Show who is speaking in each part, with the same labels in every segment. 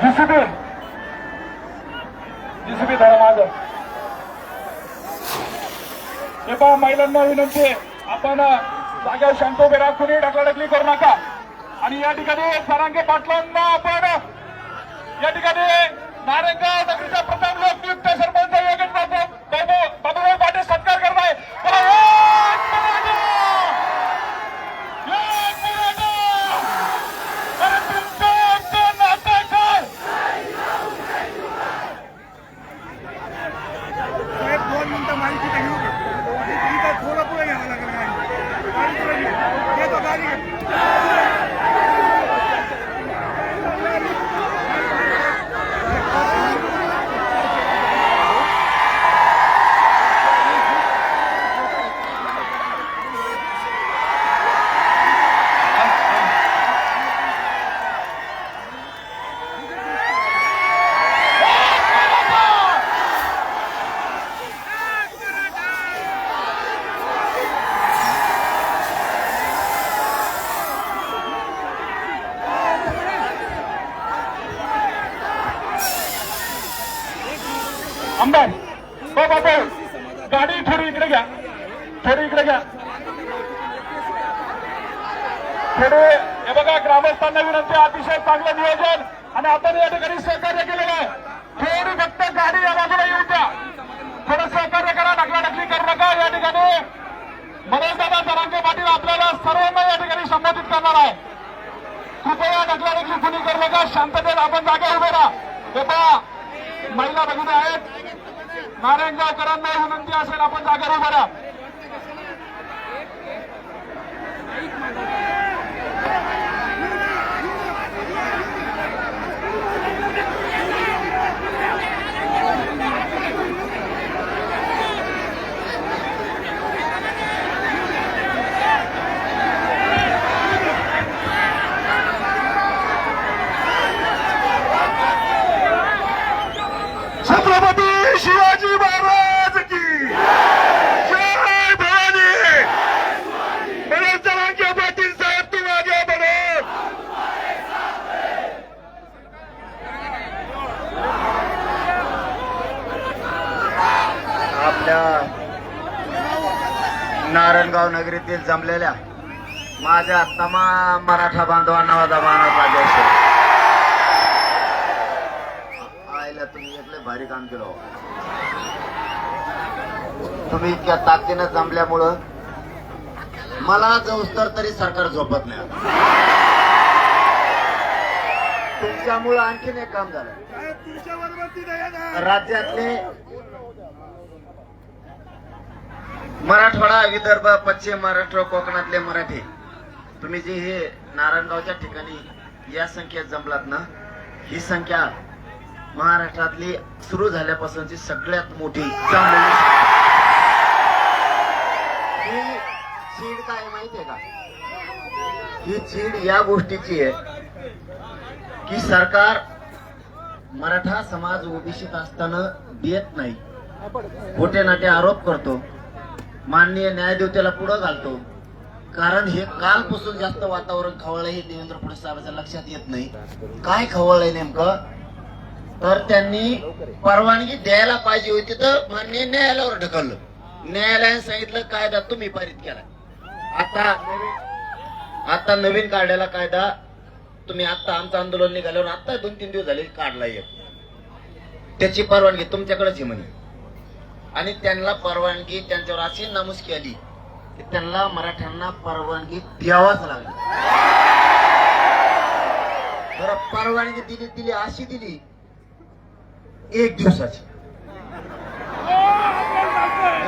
Speaker 1: GCB GCB धरा माझ हे पहा महिलांना विनंती आहे. आपण जागा शांत उभे राहा कुणी ढकलाढकली करू नका आणि या ठिकाणी सरांगे पाटलांना आपण या ठिकाणी नारायणगाव नगरीचा प्रथम लोकनियुक्त सरपंच योगेश बाबू बाबू बाबूभाऊ पाटील आमदार हो बाबा गाडी थोडी इकडे घ्या थोडी इकडे घ्या. थोडे हे बघा ग्रामस्थांना विनंती अतिशय चांगलं नियोजन आणि आपण या ठिकाणी सहकार्य केलेलं आहे थोडी फक्त गाडी या बाजूला येऊ द्या थोडं सहकार्य करा ढकलाढकली करू नका या ठिकाणी मनोजदादा जरांगे पाटील आपल्याला सर्वांना या ठिकाणी संबोधित करणार आहे कृपया ढकलाढकली कुणी करू नका शांततेत आपण जागा उभे राहा हे पहा महिला भगिनी आहेत नारायणगावकरांना विनंती असेल आपण जागेवर उभा राहा. छत्रपती शिवाजी महाराज की जय भवानी! मनोज जरांगे पाटील साहेब तू माझ्या बढ़ो
Speaker 2: आपल्या नारायणगाव नगरीतील जमलेल्या माझ्या तमाम मराठा बांधवांना माझा मानाचा आयला तुम्ही एकले भारी काम केलं. तुम्ही इतक्या ताकदीनं जमल्यामुळं मला जवस्तर तरी सरकार झोपत नाही तुमच्यामुळं आणखीन एक काम झालं राज्यातले मराठवाडा विदर्भ पश्चिम महाराष्ट्र कोकणातले मराठी तुम्ही जे हे नारायणगावच्या ठिकाणी या संख्येत जमलात ना ही संख्या महाराष्ट्रातली सुरू झाल्यापासूनची सगळ्यात मोठी संख्या. ही चीड काय माहितीये का? ही चीड या गोष्टीची आहे की सरकार मराठा समाज ओबीसीत असताना देत नाही. खोटे नाटे आरोप करतो. माननीय न्यायदेवतेला पुढं घालतो. कारण हे कालपासून जास्त वातावरण खवळलं हे देवेंद्र फडणवीस साहेबांच्या लक्षात येत नाही. काय खवळलंय नेमकं? तर त्यांनी परवानगी द्यायला पाहिजे होती तर माननीय न्यायालयावर ढकललं. न्यायालयाने सांगितलं कायदा तुम्ही पारित केला. आता आता नवीन काढलेला कायदा तुम्ही आता आमचं आंदोलन निघाल्यावर आता दोन तीन दिवस झाले काढला एक. त्याची परवानगी तुमच्याकडेच आहे म्हणे. आणि त्यांना परवानगी त्यांच्यावर अशी नामुष्की आली की त्यांना मराठ्यांना परवानगी द्यावाच लागली. बरं परवानगी दिली दिली अशी दिली एक दिवसाची.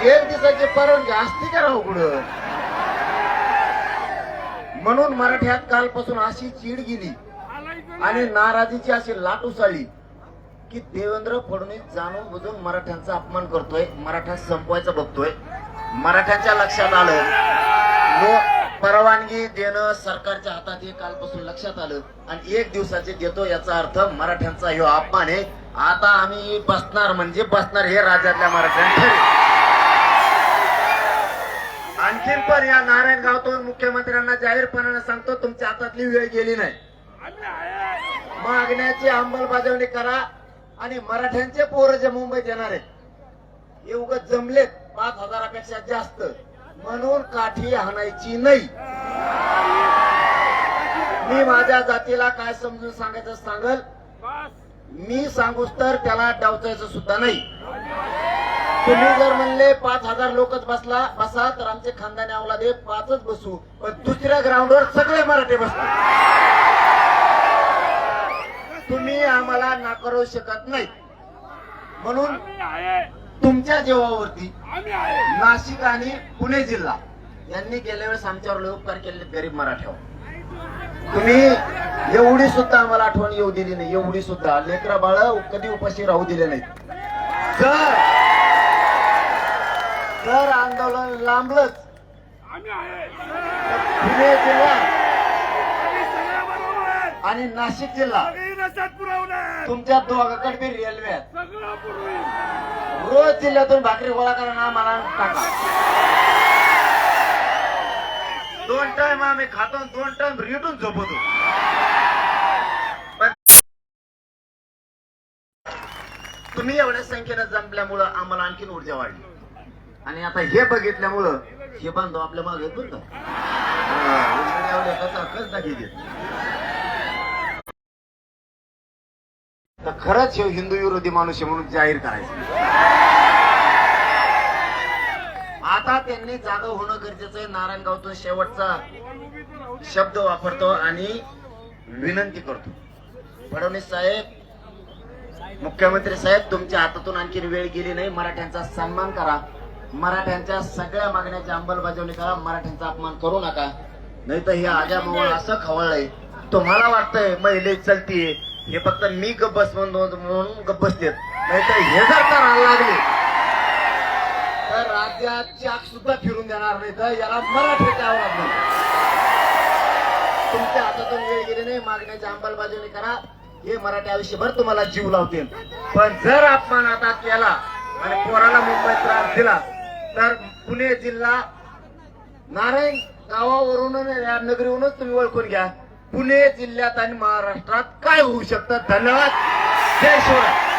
Speaker 2: एक दिवसाची परवानगी असते का राहू कुठं? म्हणून मराठ्यात कालपासून अशी चीड गेली आणि नाराजीची अशी लाट उसळली की देवेंद्र फडणवीस जाणून बुजून मराठ्यांचा अपमान करतोय मराठा संपवायचा बघतोय. मराठ्यांच्या लक्षात आलं. नो परवानगी देणं सरकारच्या हातात हे कालपासून लक्षात आलं आणि एक दिवसाचे देतो याचा अर्थ मराठ्यांचा ह्यो अपमान आहे. आता आम्ही बसणार म्हणजे बसणार हे राज्यातल्या मराठ्यांना आणखीन पण या नारायण गावतो मुख्यमंत्र्यांना जाहीरपणाने सांगतो तुमच्या हातातली वेळ गेली नाही. मागण्याची अंमलबजावणी करा आणि मराठ्यांचे पोरं जे मुंबईत येणार आहेत हे उगत जमलेत पाच हजारापेक्षा जास्त. म्हणून काठी हाणायची नाही. मी माझ्या जातीला काय समजून सांगायचं सांगल? मी सांगूस तर त्याला डावचायचं सुद्धा नाही. तुम्ही जर म्हणले पाच हजार लोकच बसला बसा तर आमचे खानदानी अवलादे पाचच बसू. पण दुसऱ्या ग्राउंडवर सगळे मराठे बसतात तुम्ही आम्हाला नाकारू शकत नाही. म्हणून तुमच्या जेवावरती नाशिक आणि पुणे जिल्हा यांनी गेल्या वेळेस आमच्यावर उपकार केले गरीब मराठ्यावर. तुम्ही एवढी सुद्धा आम्हाला आठवण येऊ दिली नाही. एवढी सुद्धा लेकरा बाळ कधी उपाशी राहू दिले नाहीत. जर जर आंदोलन लांबलंच. तर पुणे जिल्हा आणि नाशिक जिल्हा. तुमच्या दोघाकडे बी रेल्वे आहेत. रोज जिल्ह्यातून भाकरी गोळा करा मला टाका. दोन टाइम आम्ही खातो दोन टाइम रिटून झोपतो. तुम्ही एवढ्या संख्येनं जमल्यामुळं आम्हाला आणखीन ऊर्जा वाढली. आणि आता हे बघितल्यामुळं हे बांधव आपल्या मागे आहेत बरं का? तर खरंच हे हिंदू विरोधी माणूस आहे म्हणून जाहीर करायचं. आता त्यांनी जागा होणं गरजेचं आहे. नारायणगावतून शेवटचा शब्द वापरतो आणि विनंती करतो. फडणवीस साहेब मुख्यमंत्री साहेब तुमच्या हातातून आणखी वेळ गेली नाही. मराठ्यांचा सन्मान करा. मराठ्यांच्या सगळ्या मागण्याची अंमलबजावणी करा. मराठ्यांचा अपमान करू नका. नाही तर हे आजा मोहन असं खवळलंय. तुम्हाला वाटतंय महिले चलतीये. हे फक्त मी गब्बस म्हणून गब्बस देत नाही तर हे जर करायला लागले तर राज्यात चाक सुद्धा फिरून देणार नाही. तर याला मराठीचे आवाज नाही? तुमच्या हातातून वेळ गेली नाही. मागण्याची अंमलबजावणी करा. हे मराठी आयुष्यभर तुम्हाला जीव लावतील. पण जर अपमान आता केला आणि पोराला मुंबईत त्रास दिला तर पुणे जिल्हा नारायण गावावरून या नगरीवरूनच तुम्ही ओळखून घ्या. पुणे जिल्ह्यात आणि महाराष्ट्रात काय होऊ शकतं? धन्यवाद. जय शिवराय.